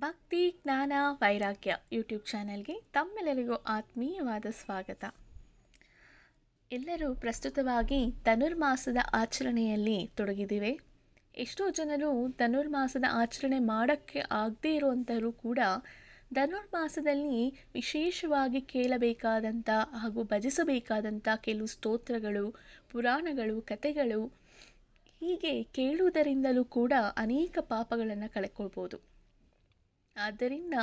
ಭಕ್ತಿ, ಜ್ಞಾನ, ವೈರಾಗ್ಯ ಯೂಟ್ಯೂಬ್ ಚಾನೆಲ್ಗೆ ತಮ್ಮೆಲ್ಲರಿಗೂ ಆತ್ಮೀಯವಾದ ಸ್ವಾಗತ. ಎಲ್ಲರೂ ಪ್ರಸ್ತುತವಾಗಿ ಧನುರ್ಮಾಸದ ಆಚರಣೆಯಲ್ಲಿ ತೊಡಗಿದ್ದೀವಿ. ಎಷ್ಟೋ ಜನರು ಧನುರ್ಮಾಸದ ಆಚರಣೆ ಮಾಡೋಕ್ಕೆ ಆಗದೇ ಇರುವಂಥವರು ಕೂಡ ಧನುರ್ಮಾಸದಲ್ಲಿ ವಿಶೇಷವಾಗಿ ಕೇಳಬೇಕಾದಂಥ ಹಾಗೂ ಭಜಿಸಬೇಕಾದಂಥ ಕೆಲವು ಸ್ತೋತ್ರಗಳು, ಪುರಾಣಗಳು, ಕಥೆಗಳು ಹೀಗೆ ಕೇಳುವುದರಿಂದಲೂ ಕೂಡ ಅನೇಕ ಪಾಪಗಳನ್ನು ಕಳ್ಕೊಳ್ಬೋದು ಆದ್ದರಿಂದ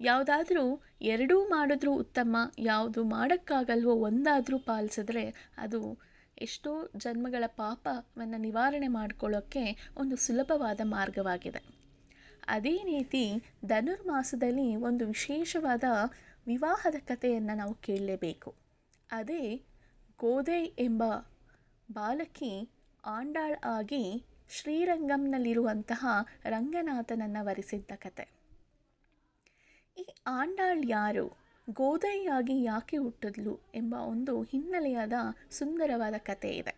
ಯಾವುದಾದ್ರೂ ಎರಡೂ ಮಾಡಿದ್ರೂ ಉತ್ತಮ, ಯಾವುದು ಮಾಡೋಕ್ಕಾಗಲ್ವೋ ಒಂದಾದರೂ ಪಾಲಿಸಿದ್ರೆ ಅದು ಎಷ್ಟೋ ಜನ್ಮಗಳ ಪಾಪವನ್ನು ನಿವಾರಣೆ ಮಾಡಿಕೊಳ್ಳೋಕ್ಕೆ ಒಂದು ಸುಲಭವಾದ ಮಾರ್ಗವಾಗಿದೆ. ಅದೇ ರೀತಿ ಧನುರ್ಮಾಸದಲ್ಲಿ ಒಂದು ವಿಶೇಷವಾದ ವಿವಾಹದ ಕಥೆಯನ್ನು ನಾವು ಕೇಳಲೇಬೇಕು. ಅದೇ ಗೋದೆ ಎಂಬ ಬಾಲಕಿ ಆಂಡಾಳ್ ಆಗಿ ಶ್ರೀರಂಗಂನಲ್ಲಿರುವಂತಹ ರಂಗನಾಥನನ್ನು ವರಿಸಿದ್ದ ಕತೆ. ಈ ಆಂಡಾಳ್ ಯಾರು? ಗೋದೈಯಾಗಿ ಯಾಕೆ ಹುಟ್ಟಿದ್ಲು ಎಂಬ ಒಂದು ಹಿನ್ನೆಲೆಯಾದ ಸುಂದರವಾದ ಕಥೆ ಇದೆ.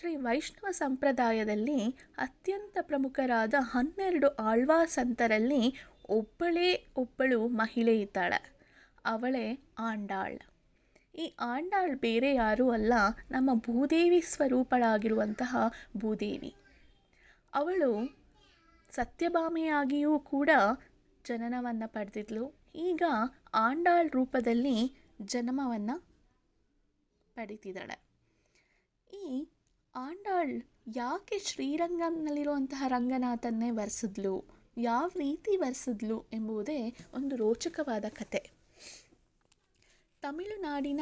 ಶ್ರೀ ವೈಷ್ಣವ ಸಂಪ್ರದಾಯದಲ್ಲಿ ಅತ್ಯಂತ ಪ್ರಮುಖರಾದ ಹನ್ನೆರಡು ಆಳ್ವಾ ಸಂತರಲ್ಲಿ ಒಬ್ಬಳೇ ಒಬ್ಬಳು ಮಹಿಳೆ ಇದ್ದಾಳೆ. ಅವಳೇ ಆಂಡಾಳ್. ಈ ಆಂಡಾಳ್ ಬೇರೆ ಯಾರೂ ಅಲ್ಲ, ನಮ್ಮ ಭೂದೇವಿ ಸ್ವರೂಪಳಾಗಿರುವಂತಹ ಭೂದೇವಿ. ಅವಳು ಸತ್ಯಭಾಮೆಯಾಗಿಯೂ ಕೂಡ ಜನನವನ್ನು ಪಡೆದಿದ್ಲು. ಈಗ ಆಂಡಾಳ್ ರೂಪದಲ್ಲಿ ಜನ್ಮವನ್ನು ಪಡೀತಿದ್ದಾಳೆ. ಈ ಆಂಡಾಳ್ ಯಾಕೆ ಶ್ರೀರಂಗಂನಲ್ಲಿರುವಂತಹ ರಂಗನಾಥನ್ನೇ ಬರೆಸಿದ್ಲು ಯಾವ ರೀತಿ ಬರೆಸಿದ್ಲು ಎಂಬುದೇ ಒಂದು ರೋಚಕವಾದ ಕತೆ. ತಮಿಳುನಾಡಿನ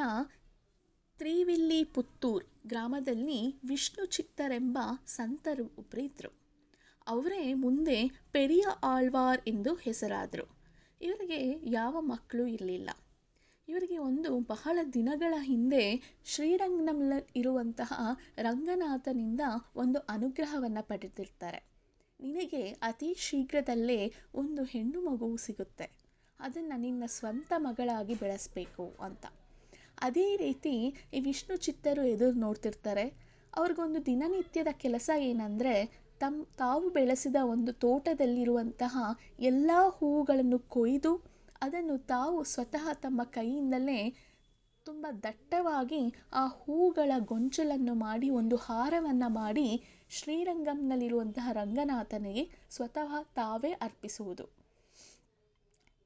ತ್ರಿವಿಲ್ಲಿ ಪುತ್ತೂರ್ ಗ್ರಾಮದಲ್ಲಿ ವಿಷ್ಣು ಚಿತ್ತರೆಂಬ ಸಂತರು ಒಬ್ಬರಿದ್ದರು ಅವರೇ ಮುಂದೆ ಪೆರಿಯ ಆಳ್ವಾರ್ ಎಂದು ಹೆಸರಾದರು. ಇವರಿಗೆ ಯಾವ ಮಕ್ಕಳು ಇರಲಿಲ್ಲ. ಇವರಿಗೆ ಒಂದು ಬಹಳ ದಿನಗಳ ಹಿಂದೆ ಶ್ರೀರಂಗಂನಲ್ಲಿ ಇರುವಂತಹ ರಂಗನಾಥನಿಂದ ಒಂದು ಅನುಗ್ರಹವನ್ನು ಪಡೆದಿರ್ತಾರೆ. ನಿನಗೆ ಅತಿ ಶೀಘ್ರದಲ್ಲೇ ಒಂದು ಹೆಣ್ಣು ಮಗುವು ಸಿಗುತ್ತೆ. ಅದನ್ನು ನಿನ್ನ ಸ್ವಂತ ಮಗಳಾಗಿ ಬೆಳೆಸಬೇಕು ಅಂತ. ಅದೇ ರೀತಿ ಈ ವಿಷ್ಣು ಚಿತ್ತರು ಎದುರು ನೋಡ್ತಿರ್ತಾರೆ. ಅವ್ರಿಗೊಂದು ದಿನನಿತ್ಯದ ಕೆಲಸ ಏನಂದರೆ ತಮ್ಮ ತಾವು ಬೆಳೆಸಿದ ಒಂದು ತೋಟದಲ್ಲಿರುವಂತಹ ಎಲ್ಲ ಹೂವುಗಳನ್ನು ಕೊಯ್ದು ಅದನ್ನು ತಾವು ಸ್ವತಃ ತಮ್ಮ ಕೈಯಿಂದಲೇ ತುಂಬ ದಟ್ಟವಾಗಿ ಆ ಹೂಗಳ ಗೊಂಚಲನ್ನು ಮಾಡಿ ಒಂದು ಹಾರವನ್ನು ಮಾಡಿ ಶ್ರೀರಂಗಂನಲ್ಲಿರುವಂತಹ ರಂಗನಾಥನಿಗೆ ಸ್ವತಃ ತಾವೇ ಅರ್ಪಿಸುವುದು.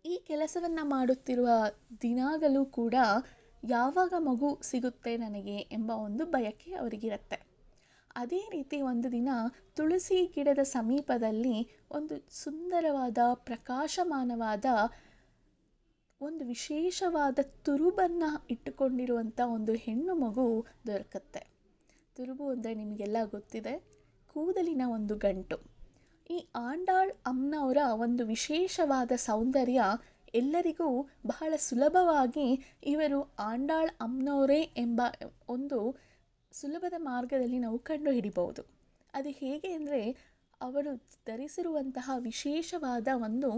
ಈ ಕೆಲಸವನ್ನು ಮಾಡುತ್ತಿರುವ ದಿನಾಗಲೂ ಕೂಡ ಯಾವಾಗ ಮಗು ಸಿಗುತ್ತೆ ನನಗೆ ಎಂಬ ಒಂದು ಬಯಕೆ ಅವರಿಗಿರುತ್ತೆ. ಅದೇ ರೀತಿ ಒಂದು ದಿನ ತುಳಸಿ ಗಿಡದ ಸಮೀಪದಲ್ಲಿ ಒಂದು ಸುಂದರವಾದ ಪ್ರಕಾಶಮಾನವಾದ ಒಂದು ವಿಶೇಷವಾದ ತುರುಬನ್ನು ಇಟ್ಟುಕೊಂಡಿರುವಂಥ ಒಂದು ಹೆಣ್ಣು ಮಗು ದೊರಕತ್ತೆ. ತುರುಬು ಅಂದರೆ ನಿಮಗೆಲ್ಲ ಗೊತ್ತಿದೆ, ಕೂದಲಿನ ಒಂದು ಗಂಟು. ಈ ಆಂಡಾಳ್ ಅಮ್ಮನವರ ಒಂದು ವಿಶೇಷವಾದ ಸೌಂದರ್ಯ ಎಲ್ಲರಿಗೂ ಬಹಳ ಸುಲಭವಾಗಿ ಇವರು ಆಂಡಾಳ್ ಅಮ್ಮನವರೇ ಎಂಬ ಒಂದು ಸುಲಭದ ಮಾರ್ಗದಲ್ಲಿ ನಾವು ಕಂಡು ಹಿಡಿಬಹುದು ಅದು ಹೇಗೆ ಅಂದರೆ ಅವರು ಧರಿಸಿರುವಂತಹ ವಿಶೇಷವಾದ ಒಂದು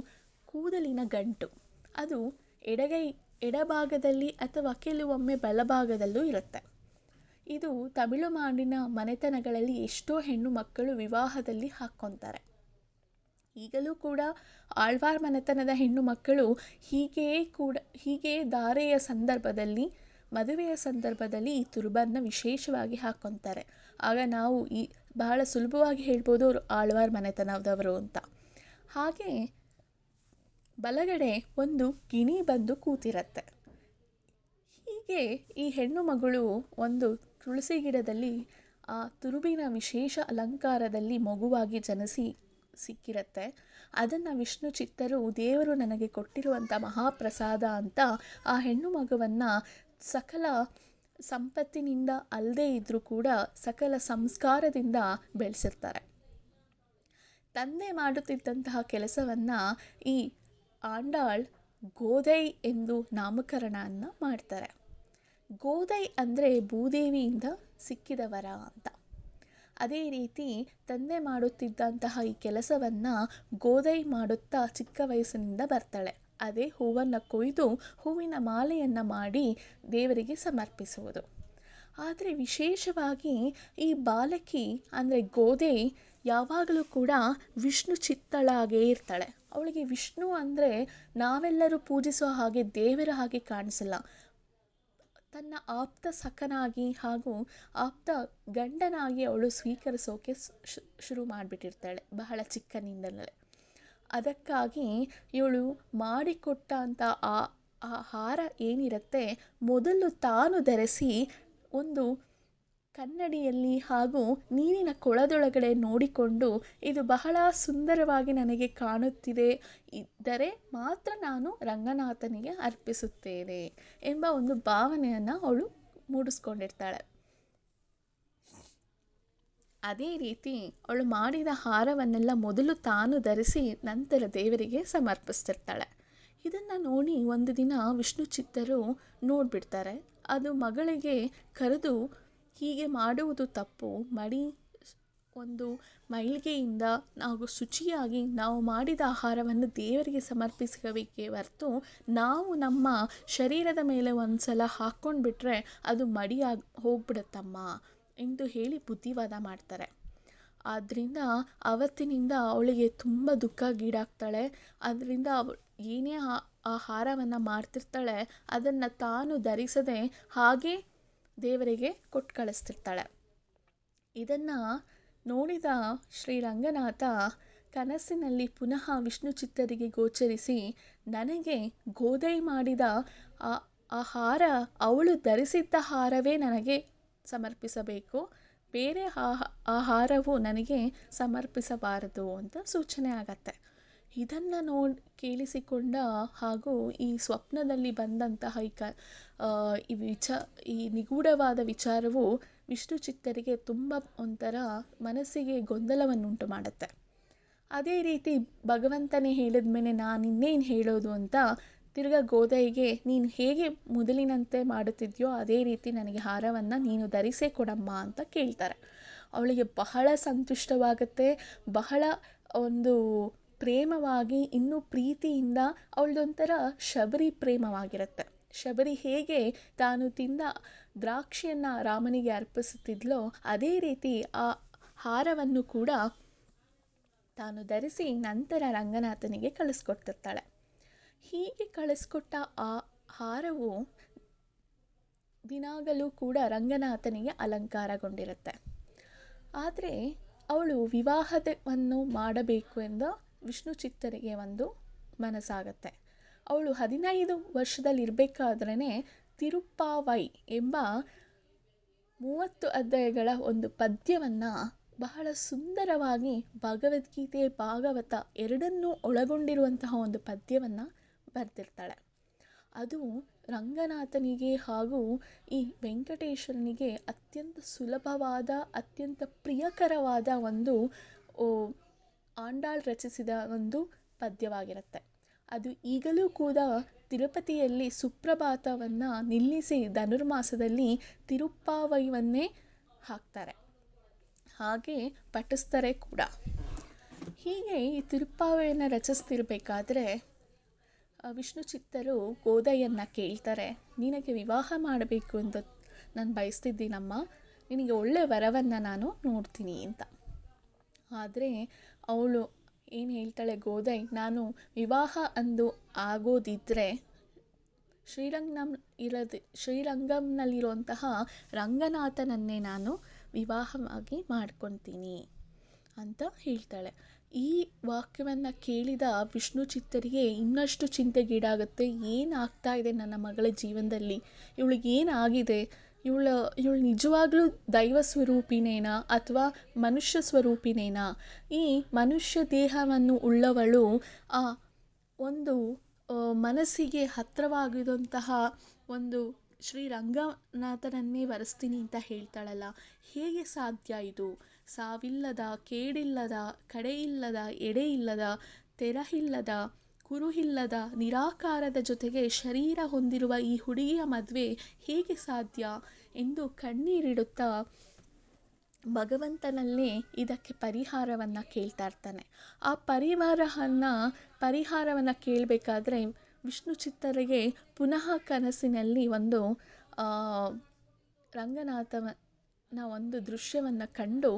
ಕೂದಲಿನ ಗಂಟು. ಅದು ಎಡಗೈ, ಎಡಭಾಗದಲ್ಲಿ ಅಥವಾ ಕೆಲವೊಮ್ಮೆ ಬಲಭಾಗದಲ್ಲೂ ಇರುತ್ತೆ. ಇದು ತಮಿಳುನಾಡಿನ ಮನೆತನಗಳಲ್ಲಿ ಎಷ್ಟೋ ಹೆಣ್ಣು ಮಕ್ಕಳು ವಿವಾಹದಲ್ಲಿ ಹಾಕ್ಕೊತಾರೆ. ಈಗಲೂ ಕೂಡ ಆಳ್ವಾರ್ ಮನೆತನದ ಹೆಣ್ಣು ಮಕ್ಕಳು ಹೀಗೆಯೇ ಕೂಡ, ಹೀಗೆಯೇ ಧಾರೆಯ ಸಂದರ್ಭದಲ್ಲಿ ಮದುವೆಯ ಸಂದರ್ಭದಲ್ಲಿ ಈ ತುರುಬನ್ನು ವಿಶೇಷವಾಗಿ ಹಾಕ್ಕೊತಾರೆ ಆಗ ನಾವು ಈ ಬಹಳ ಸುಲಭವಾಗಿ ಹೇಳ್ಬೋದು ಅವರು ಆಳ್ವಾರ್ ಮನೆತನದವರು ಅಂತ. ಹಾಗೆ ಬಲಗಡೆ ಒಂದು ಗಿಣಿ ಬಂದು ಕೂತಿರತ್ತೆ. ಹೀಗೆ ಈ ಹೆಣ್ಣು ಮಗಳು ಒಂದು ತುಳಸಿ ಗಿಡದಲ್ಲಿ ಆ ತುರುಬಿನ ವಿಶೇಷ ಅಲಂಕಾರದಲ್ಲಿ ಮಗುವಾಗಿ ಜನಿಸಿ ಸಿಕ್ಕಿರತ್ತೆ. ಅದನ್ನು ವಿಷ್ಣು ಚಿತ್ತರು ದೇವರು ನನಗೆ ಕೊಟ್ಟಿರುವಂಥ ಮಹಾಪ್ರಸಾದ ಅಂತ ಆ ಹೆಣ್ಣು ಮಗುವನ್ನು ಸಕಲ ಸಂಪತ್ತಿನಿಂದ ಅಲ್ಲದೇ ಇದ್ದರೂ ಕೂಡ ಸಕಲ ಸಂಸ್ಕಾರದಿಂದ ಬೆಳೆಸಿರ್ತಾರೆ. ತಂದೆ ಮಾಡುತ್ತಿದ್ದಂತಹ ಕೆಲಸವನ್ನು ಈ ಆಂಡಾಳ್ ಗೋದೈ ಎಂದು ನಾಮಕರಣವನ್ನು ಮಾಡ್ತಾರೆ. ಗೋದೈ ಅಂದರೆ ಭೂದೇವಿಯಿಂದ ಸಿಕ್ಕಿದ ವರ ಅಂತ. ಅದೇ ರೀತಿ ತಂದೆ ಮಾಡುತ್ತಿದ್ದಂತಹ ಈ ಕೆಲಸವನ್ನು ಗೋದೈ ಮಾಡುತ್ತಾ ಚಿಕ್ಕ ವಯಸ್ಸಿನಿಂದ ಬರ್ತಾಳೆ. ಅದೇ ಹೂವನ್ನು ಕೊಯ್ದು ಹೂವಿನ ಮಾಲೆಯನ್ನು ಮಾಡಿ ದೇವರಿಗೆ ಸಮರ್ಪಿಸುವುದು. ಆದರೆ ವಿಶೇಷವಾಗಿ ಈ ಬಾಲಕಿ, ಅಂದರೆ ಗೋದೆ ಯಾವಾಗಲೂ ಕೂಡ ವಿಷ್ಣು ಚಿತ್ತಳಾಗೇ ಇರ್ತಾಳೆ. ಅವಳಿಗೆ ವಿಷ್ಣು ಅಂದರೆ ನಾವೆಲ್ಲರೂ ಪೂಜಿಸೋ ಹಾಗೆ ದೇವರ ಹಾಗೆ ಕಾಣಿಸಲ್ಲ. ತನ್ನ ಆಪ್ತ ಸಖನಾಗಿ ಹಾಗೂ ಆಪ್ತ ಗಂಡನಾಗಿ ಅವಳು ಸ್ವೀಕರಿಸೋಕೆ ಶುರು ಮಾಡಿಬಿಟ್ಟಿರ್ತಾಳೆ ಬಹಳ ಚಿಕ್ಕನಿಂದಲೇ. ಅದಕ್ಕಾಗಿ ಇವಳು ಮಾಡಿಕೊಟ್ಟಂಥ ಆ ಆ ಹಾರ ಏನಿರುತ್ತೆ ಮೊದಲು ತಾನು ಧರಿಸಿ ಒಂದು ಕನ್ನಡಿಯಲ್ಲಿ ಹಾಗೂ ನೀರಿನ ಕೊಳದೊಳಗಡೆ ನೋಡಿಕೊಂಡು ಇದು ಬಹಳ ಸುಂದರವಾಗಿ ನನಗೆ ಕಾಣುತ್ತಿದೆ. ಇದ್ದರೆ ಮಾತ್ರ ನಾನು ರಂಗನಾಥನಿಗೆ ಅರ್ಪಿಸುತ್ತೇನೆ ಎಂಬ ಒಂದು ಭಾವನೆಯನ್ನು ಅವಳು ಮೂಡಿಸ್ಕೊಂಡಿರ್ತಾಳೆ. ಅದೇ ರೀತಿ ಅವಳು ಮಾಡಿದ ಹಾರವನ್ನೆಲ್ಲ ಮೊದಲು ತಾನು ಧರಿಸಿ ನಂತರ ದೇವರಿಗೆ ಸಮರ್ಪಿಸ್ತಿರ್ತಾಳೆ. ಇದನ್ನು ನೋಡಿ ಒಂದು ದಿನ ವಿಷ್ಣು ಚಿತ್ತರು ನೋಡಿಬಿಡ್ತಾರೆ. ಅದು ಮಗಳಿಗೆ ಕರೆದು, ಹೀಗೆ ಮಾಡುವುದು ತಪ್ಪು. ಮಡಿ ಒಂದು ಮೈಲಿಗೆಯಿಂದ ನಾವು ಶುಚಿಯಾಗಿ ನಾವು ಮಾಡಿದ ಆಹಾರವನ್ನು ದೇವರಿಗೆ ಸಮರ್ಪಿಸಬೇಕೆ ಹೊರ್ತು ನಾವು ನಮ್ಮ ಶರೀರದ ಮೇಲೆ ಒಂದು ಸಲ ಹಾಕ್ಕೊಂಡು ಬಿಟ್ಟರೆ ಅದು ಮಡಿಯಾಗಿ ಹೋಗ್ಬಿಡುತ್ತಮ್ಮ. ಎಂದು ಹೇಳಿ ಬುದ್ಧಿವಾದ ಮಾಡ್ತಾರೆ. ಆದ್ದರಿಂದ ಆವತ್ತಿನಿಂದ ಅವಳಿಗೆ ತುಂಬ ದುಃಖಗೀಡಾಗ್ತಾಳೆ ಅದರಿಂದ ಅವಳು ಏನೇ ಆಹಾರವನ್ನು ಮಾಡ್ತಿರ್ತಾಳೆ, ಅದನ್ನು ತಾನು ಧರಿಸದೆ ಹಾಗೇ ದೇವರಿಗೆ ಕೊಟ್ಟು ಕಳಿಸ್ತಿರ್ತಾಳೆ. ಇದನ್ನು ನೋಡಿದ ಶ್ರೀರಂಗನಾಥ ಕನಸಿನಲ್ಲಿ ಪುನಃ ವಿಷ್ಣು ಚಿತ್ತರಿಗೆ ಗೋಚರಿಸಿ, ನನಗೆ ಗೋದೈ ಮಾಡಿದ ಆ ಆ ಹಾರ, ಅವಳು ಧರಿಸಿದ್ದ ಹಾರವೇ ನನಗೆ ಸಮರ್ಪಿಸಬೇಕು. ಬೇರೆ ಆಹಾರವು ಹಾರವು ನನಗೆ ಸಮರ್ಪಿಸಬಾರದು ಅಂತ ಸೂಚನೆ ಆಗತ್ತೆ. ಇದನ್ನು ನೋಡಿ, ಕೇಳಿಸಿಕೊಂಡ ಹಾಗೂ ಈ ಸ್ವಪ್ನದಲ್ಲಿ ಬಂದಂತಹ ಈ ಕ ಈ ವಿಚ, ಈ ನಿಗೂಢವಾದ ವಿಚಾರವು ವಿಷ್ಣು ಚಿತ್ತರಿಗೆ ತುಂಬ ಒಂಥರ ಮನಸ್ಸಿಗೆ ಗೊಂದಲವನ್ನುಂಟು ಮಾಡುತ್ತೆ. ಅದೇ ರೀತಿ ಭಗವಂತನೇ ಹೇಳಿದ ಮೇಲೆ ನಾನು ಇನ್ನೇನು ಹೇಳೋದು ಅಂತ ತಿರ್ಗಾ ಗೋದೈಗೆ ನೀನು ಹೇಗೆ ಮೊದಲಿನಂತೆ ಮಾಡುತ್ತಿದ್ಯೋ ಅದೇ ರೀತಿ ನನಗೆ ಹಾರವನ್ನು ನೀನು ಧರಿಸೇ ಕೊಡಮ್ಮ ಅಂತ ಕೇಳ್ತಾರೆ. ಅವಳಿಗೆ ಬಹಳ ಸಂತುಷ್ಟವಾಗುತ್ತೆ, ಬಹಳ ಒಂದು ಪ್ರೇಮವಾಗಿ, ಇನ್ನೂ ಪ್ರೀತಿಯಿಂದ ಅವಳದೊಂಥರ ಶಬರಿ ಪ್ರೇಮವಾಗಿರುತ್ತೆ. ಶಬರಿ ಹೇಗೆ ತಾನು ತಿಂದ ದ್ರಾಕ್ಷಿಯನ್ನು ರಾಮನಿಗೆ ಅರ್ಪಿಸುತ್ತಿದ್ಲೋ ಅದೇ ರೀತಿ ಆ ಹಾರವನ್ನು ಕೂಡ ತಾನು ಧರಿಸಿ ನಂತರ ರಂಗನಾಥನಿಗೆ ಕಳಿಸ್ಕೊಡ್ತಿರ್ತಾಳೆ ಹೀಗೆ ಕಳಿಸ್ಕೊಟ್ಟ ಆ ಹಾರವು ದಿನಾಗಲೂ ಕೂಡ ರಂಗನಾಥನಿಗೆ ಅಲಂಕಾರಗೊಂಡಿರುತ್ತೆ. ಆದರೆ ಅವಳು ವಿವಾಹವನ್ನು ಮಾಡಬೇಕು ಎಂದ ವಿಷ್ಣು ಚಿತ್ತರಿಗೆ ಒಂದು ಮನಸ್ಸಾಗತ್ತೆ. ಅವಳು ಹದಿನೈದು ವರ್ಷದಲ್ಲಿರಬೇಕಾದ್ರೇ ತಿರುಪ್ಪಾವೈ ಎಂಬ ಮೂವತ್ತು ಅಧ್ಯಾಯಗಳ ಒಂದು ಪದ್ಯವನ್ನು ಬಹಳ ಸುಂದರವಾಗಿ ಭಗವದ್ಗೀತೆ ಭಾಗವತ ಎರಡನ್ನೂ ಒಳಗೊಂಡಿರುವಂತಹ ಒಂದು ಪದ್ಯವನ್ನು ಬರೆದಿರ್ತಾಳೆ ಅದು ರಂಗನಾಥನಿಗೆ ಹಾಗೂ ಈ ವೆಂಕಟೇಶ್ವರನಿಗೆ ಅತ್ಯಂತ ಸುಲಭವಾದ, ಅತ್ಯಂತ ಪ್ರಿಯಕರವಾದ ಒಂದು ಆಂಡಾಳ್ ರಚಿಸಿದ ಒಂದು ಪದ್ಯವಾಗಿರುತ್ತೆ. ಅದು ಈಗಲೂ ಕೂಡ ತಿರುಪತಿಯಲ್ಲಿ ಸುಪ್ರಭಾತವನ್ನು ನಿಲ್ಲಿಸಿ ಧನುರ್ಮಾಸದಲ್ಲಿ ತಿರುಪ್ಪಾವೈವನ್ನೇ ಹಾಕ್ತಾರೆ. ಹಾಗೆ ಪಠಿಸ್ತಾರೆ ಕೂಡ. ಹೀಗೆ ಈ ತಿರುಪ್ಪಾವೆಯನ್ನು ರಚಿಸ್ತಿರ್ಬೇಕಾದ್ರೆ ವಿಷ್ಣು ಚಿತ್ತರು ಗೋದೈಯನ್ನು ಕೇಳ್ತಾರೆ, ನಿನಗೆ ವಿವಾಹ ಮಾಡಬೇಕು ಅಂತ ನಾನು ಬಯಸ್ತಿದ್ದೀನಮ್ಮ. ನಿನಗೆ ಒಳ್ಳೆಯ ವರವನ್ನು ನಾನು ನೋಡ್ತೀನಿ ಅಂತ. ಆದರೆ ಅವಳು ಏನು ಹೇಳ್ತಾಳೆ, ಗೋದೈ, ನಾನು ವಿವಾಹ ಅಂದು ಆಗೋದಿದ್ದರೆ ಶ್ರೀರಂಗಂ ಇರೋದು, ಶ್ರೀರಂಗಂನಲ್ಲಿರುವಂತಹ ರಂಗನಾಥನನ್ನೇ ನಾನು ವಿವಾಹವಾಗಿ ಮಾಡ್ಕೊತೀನಿ ಅಂತ ಹೇಳ್ತಾಳೆ. ಈ ವಾಕ್ಯವನ್ನು ಕೇಳಿದ ವಿಷ್ಣು ಚಿತ್ತರಿಗೆ ಇನ್ನಷ್ಟು ಚಿಂತೆಗೀಡಾಗುತ್ತೆ. ಏನಾಗ್ತಾ ಇದೆ ನನ್ನ ಮಗಳ ಜೀವನದಲ್ಲಿ? ಇವಳಿಗೆ ಏನಾಗಿದೆ ಇವಳ, ಇವಳು ನಿಜವಾಗ್ಲೂ ದೈವ ಸ್ವರೂಪಿನೇನಾ ಅಥವಾ ಮನುಷ್ಯ ಸ್ವರೂಪಿನೇನಾ? ಈ ಮನುಷ್ಯ ದೇಹವನ್ನು ಉಳ್ಳವಳು ಆ ಒಂದು ಮನಸ್ಸಿಗೆ ಹತ್ತಿರವಾಗಿದಂತಹ ಒಂದು ಶ್ರೀ ರಂಗನಾಥನನ್ನೇ ಅಂತ ಹೇಳ್ತಾಳಲ್ಲ. ಹೇಗೆ ಸಾಧ್ಯ ಇದು? ಸಾವಿಲ್ಲದ, ಕೇಡಿಲ್ಲದ, ಕಡೆಯಿಲ್ಲದ, ಎಡೆಯಿಲ್ಲದ, ತೆರಹಿಲ್ಲದ, ಕುರುಹಿಲ್ಲದ, ನಿರಾಕಾರದ ಜೊತೆಗೆ ಶರೀರ ಹೊಂದಿರುವ ಈ ಹುಡುಗಿಯ ಮದುವೆ ಹೇಗೆ ಸಾಧ್ಯ ಎಂದು ಕಣ್ಣೀರಿಡುತ್ತಾ ಭಗವಂತನಲ್ಲೇ ಇದಕ್ಕೆ ಪರಿಹಾರವನ್ನು ಕೇಳ್ತಾ ಇರ್ತಾನೆ. ಆ ಪರಿವಾರವನ್ನು ಪರಿಹಾರವನ್ನು ಕೇಳಬೇಕಾದ್ರೆ ವಿಷ್ಣು ಚಿತ್ತರಿಗೆ ಪುನಃ ಕನಸಿನಲ್ಲಿ ಒಂದು ರಂಗನಾಥನ ಒಂದು ದೃಶ್ಯವನ್ನು ಕಂಡು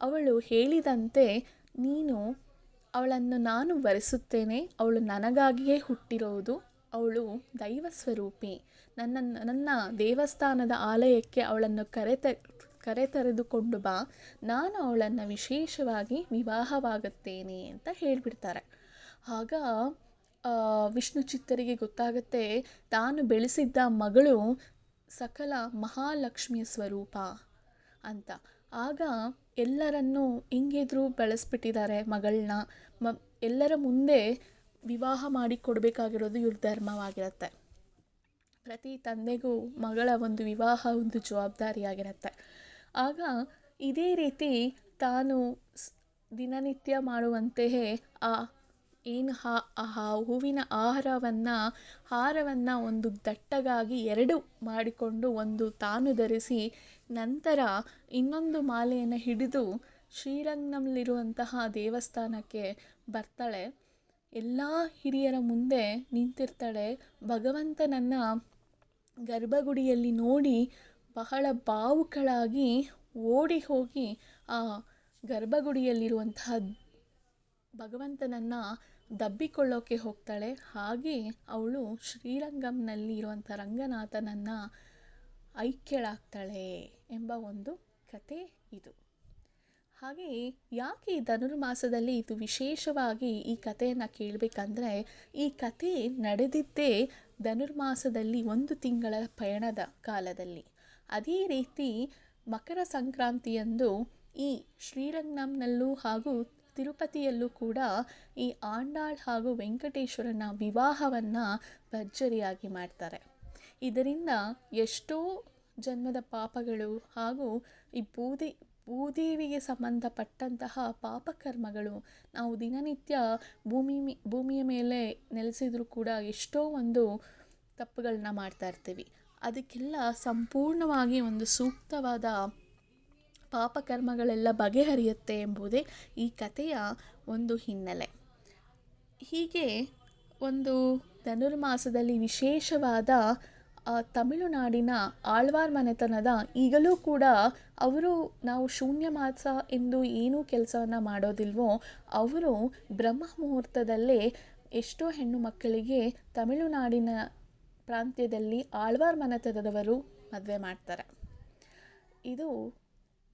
ಅವಳು ಹೇಳಿದಂತೆ, ನೀನು ಅವಳನ್ನು ನಾನು ವರಿಸುತ್ತೇನೆ, ಅವಳು ನನಗಾಗಿಯೇ ಹುಟ್ಟಿರೋದು, ಅವಳು ದೈವ ಸ್ವರೂಪಿ. ನನ್ನನ್ನು ನನ್ನ ದೇವಸ್ಥಾನದ ಆಲಯಕ್ಕೆ ಅವಳನ್ನು ಕರೆತ, ಕರೆತರೆದುಕೊಂಡು ಬಾ. ನಾನು ಅವಳನ್ನು ವಿಶೇಷವಾಗಿ ವಿವಾಹವಾಗುತ್ತೇನೆ, ಅಂತ ಹೇಳಿಬಿಡ್ತಾರೆ. ಆಗ ವಿಷ್ಣು ಚಿತ್ತರಿಗೆ ಗೊತ್ತಾಗುತ್ತೆ, ತಾನು ಬೆಳೆಸಿದ್ದ ಮಗಳು ಸಕಲ ಮಹಾಲಕ್ಷ್ಮಿಯ ಸ್ವರೂಪ. ಅಂತ. ಆಗ ಎಲ್ಲರನ್ನು ಹೆಂಗಿದ್ರು ಬೆಳೆಸ್ಬಿಟ್ಟಿದ್ದಾರೆ ಮಗಳನ್ನ. ಮ, ಎಲ್ಲರ ಮುಂದೆ ವಿವಾಹ ಮಾಡಿ ಕೊಡಬೇಕಾಗಿರೋದು ಇವ್ರ ಧರ್ಮವಾಗಿರುತ್ತೆ. ಪ್ರತಿ ತಂದೆಗೂ ಮಗಳ ಒಂದು ವಿವಾಹ, ಒಂದು ಜವಾಬ್ದಾರಿಯಾಗಿರುತ್ತೆ. ಆಗ ಇದೇ ರೀತಿ ತಾನು ದಿನನಿತ್ಯ ಮಾಡುವಂತೆಯೇ ಆ ಏನು ಹೂವಿನ ಆಹಾರವನ್ನು, ಹಾರವನ್ನು ಒಂದು ದಟ್ಟಗಾಗಿ ಎರಡು ಮಾಡಿಕೊಂಡು ಒಂದು ತಾನು ಧರಿಸಿ ನಂತರ ಇನ್ನೊಂದು ಮಾಲೆಯನ್ನು ಹಿಡಿದು ಶ್ರೀರಂಗಂನಲ್ಲಿರುವಂತಹ ದೇವಸ್ಥಾನಕ್ಕೆ ಬರ್ತಾಳೆ. ಎಲ್ಲ ಹಿರಿಯರ ಮುಂದೆ ನಿಂತಿರ್ತಾಳೆ. ಭಗವಂತನನ್ನು ಗರ್ಭಗುಡಿಯಲ್ಲಿ ನೋಡಿ ಬಹಳ ಭಾವುಕಳಾಗಿ ಓಡಿ ಹೋಗಿ ಆ ಗರ್ಭಗುಡಿಯಲ್ಲಿರುವಂತಹ ಭಗವಂತನನ್ನು ದಬ್ಬಿಕೊಳ್ಳೋಕೆ ಹೋಗ್ತಾಳೆ. ಹಾಗೆ ಅವಳು ಶ್ರೀರಂಗಂನಲ್ಲಿ ಇರುವಂಥ ರಂಗನಾಥನನ್ನು ಐಕ್ಯಳಾಗ್ತಾಳೆ ಎಂಬ ಒಂದು ಕತೆ ಇದು. ಹಾಗೆ ಯಾಕೆ ಧನುರ್ಮಾಸದಲ್ಲಿ ಇದು ವಿಶೇಷವಾಗಿ ಈ ಕಥೆಯನ್ನು ಕೇಳಬೇಕಂದ್ರೆ, ಈ ಕಥೆ ನಡೆದಿದ್ದೇ ಧನುರ್ಮಾಸದಲ್ಲಿ ಒಂದು ತಿಂಗಳ ಪಯಣದ ಕಾಲದಲ್ಲಿ. ಅದೇ ರೀತಿ ಮಕರ ಸಂಕ್ರಾಂತಿಯಂದು ಈ ಶ್ರೀರಂಗಂನಲ್ಲೂ ಹಾಗೂ ತಿರುಪತಿಯಲ್ಲೂ ಕೂಡ ಈ ಆಂಡಾಳ್ ಹಾಗೂ ವೆಂಕಟೇಶ್ವರನ ವಿವಾಹವನ್ನು ಭರ್ಜರಿಯಾಗಿ ಮಾಡ್ತಾರೆ. ಇದರಿಂದ ಎಷ್ಟೋ ಜನ್ಮದ ಪಾಪಗಳು ಹಾಗೂ ಈ ಭೂದಿ, ಭೂದೇವಿಗೆ ಸಂಬಂಧಪಟ್ಟಂತಹ ಪಾಪಕರ್ಮಗಳು ನಾವು ದಿನನಿತ್ಯ ಭೂಮಿ, ಭೂಮಿಯ ಮೇಲೆ ನೆಲೆಸಿದರೂ ಕೂಡ ಎಷ್ಟೋ ಒಂದು ತಪ್ಪುಗಳನ್ನ ಮಾಡ್ತಾ ಇರ್ತೀವಿ. ಅದಕ್ಕೆಲ್ಲ ಸಂಪೂರ್ಣವಾಗಿ ಒಂದು ಸೂಕ್ತವಾದ ಪಾಪಕರ್ಮಗಳೆಲ್ಲ ಬಗೆಹರಿಯುತ್ತೆ ಎಂಬುದೇ ಈ ಕಥೆಯ ಒಂದು ಹಿನ್ನೆಲೆ. ಹೀಗೆ ಒಂದು ಧನುರ್ಮಾಸದಲ್ಲಿ ವಿಶೇಷವಾದ ತಮಿಳುನಾಡಿನ ಆಳ್ವಾರ್ ಮನೆತನದ ಈಗಲೂ ಕೂಡ ಅವರು ನಾವು ಶೂನ್ಯ ಮಾಸ ಎಂದು ಏನೂ ಕೆಲಸವನ್ನು ಮಾಡೋದಿಲ್ವೋ, ಅವರು ಬ್ರಹ್ಮ ಮುಹೂರ್ತದಲ್ಲೇ ಎಷ್ಟೋ ಹೆಣ್ಣು ಮಕ್ಕಳಿಗೆ ತಮಿಳುನಾಡಿನ ಪ್ರಾಂತ್ಯದಲ್ಲಿ ಆಳ್ವಾರ್ ಮನೆತನದವರು ಮದುವೆ ಮಾಡ್ತಾರೆ. ಇದು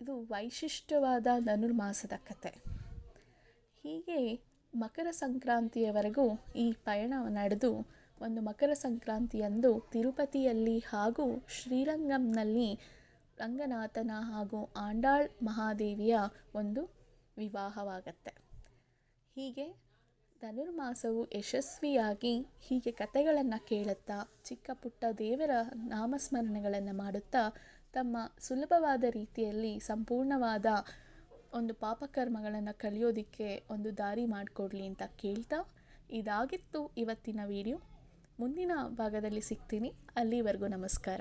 ಇದು ವೈಶಿಷ್ಟ್ಯವಾದ ಧನುರ್ಮಾಸದ ಕತೆ. ಹೀಗೆ ಮಕರ ಸಂಕ್ರಾಂತಿಯವರೆಗೂ ಈ ಪಯಣ ನಡೆದು, ಒಂದು ಮಕರ ಸಂಕ್ರಾಂತಿಯಂದು ತಿರುಪತಿಯಲ್ಲಿ ಹಾಗೂ ಶ್ರೀರಂಗಂನಲ್ಲಿ ರಂಗನಾಥನ ಹಾಗೂ ಆಂಡಾಳ್ ಮಹಾದೇವಿಯ ಒಂದು ವಿವಾಹವಾಗತ್ತೆ. ಹೀಗೆ ಧನುರ್ಮಾಸವು ಯಶಸ್ವಿಯಾಗಿ ಹೀಗೆ ಕತೆಗಳನ್ನು ಕೇಳುತ್ತಾ, ಚಿಕ್ಕ ಪುಟ್ಟ ದೇವರ ನಾಮಸ್ಮರಣೆಗಳನ್ನು ಮಾಡುತ್ತಾ ತಮ್ಮ ಸುಲಭವಾದ ರೀತಿಯಲ್ಲಿ ಸಂಪೂರ್ಣವಾದ ಒಂದು ಪಾಪಕರ್ಮಗಳನ್ನು ಕಲಿಯೋದಕ್ಕೆ ಒಂದು ದಾರಿ ಮಾಡಿಕೊಡ್ಲಿ ಅಂತ ಕೇಳ್ತಾ ಇದಾಗಿತ್ತು ಇವತ್ತಿನ ವಿಡಿಯೋ ಮುಂದಿನ ಭಾಗದಲ್ಲಿ ಸಿಗ್ತೀನಿ. ಅಲ್ಲಿವರೆಗೂ ನಮಸ್ಕಾರ.